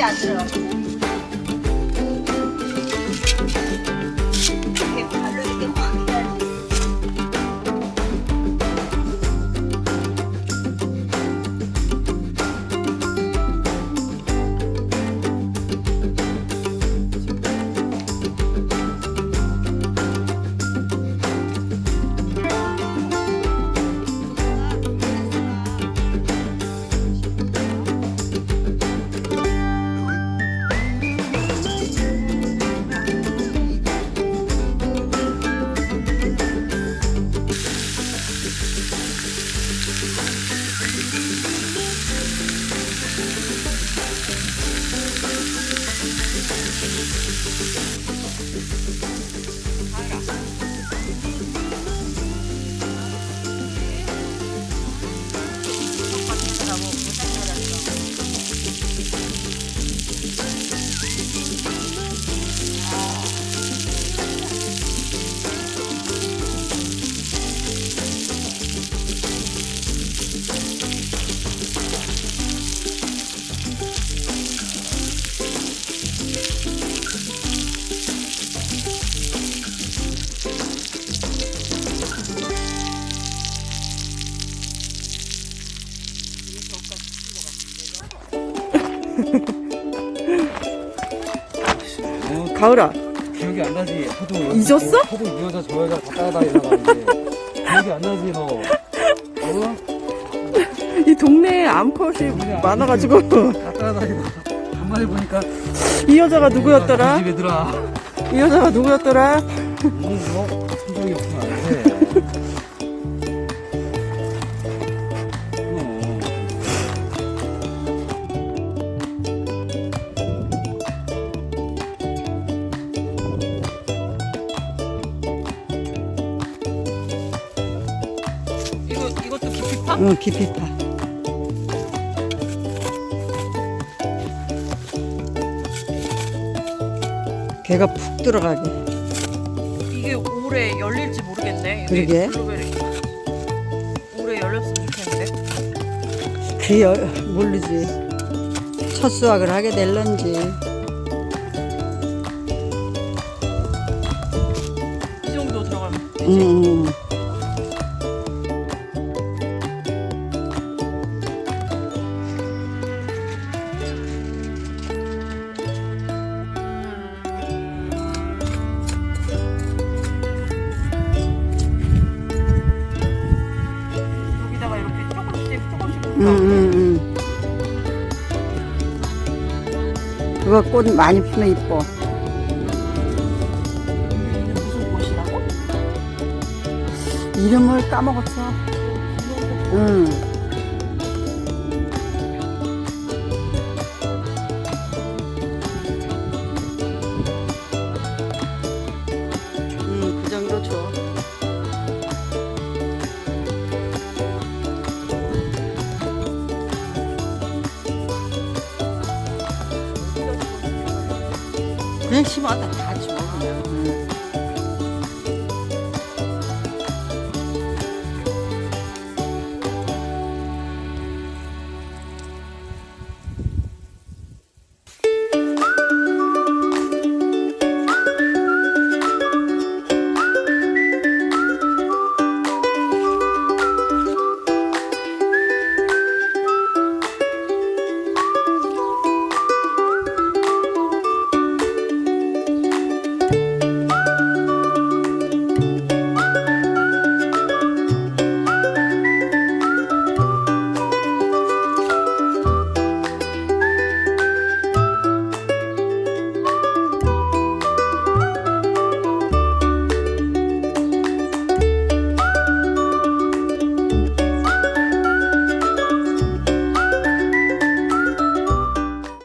속이 안 가을아 기억이 안 나지. 하도 잊었어? 하도 이 여자 저 여자 다 따라다니다가는데 기억이 안 나지 너. 어? 이 동네에 암컷이 많아가지고 다 따라다니다. 간만에 보니까 이 여자가 누구였더라? 이 집 애들아. 이 여자가 누구였더라? 음, 너 생각이 없으면 응, 깊이파. 걔가 푹 들어가게. 이게 올해 열릴지 모르겠네. 이게 그러게. 블루베리. 올해 열렸으면 좋겠는데. 그 여, 모르지. 첫 수확을 하게 될런지. 이 정도 들어가면 되지. 응, 응. 그거 꽃 많이 피면 이뻐. 무슨 꽃이라고? 이름을 까먹었어. 응. 응, 人起码得他去嘛，可。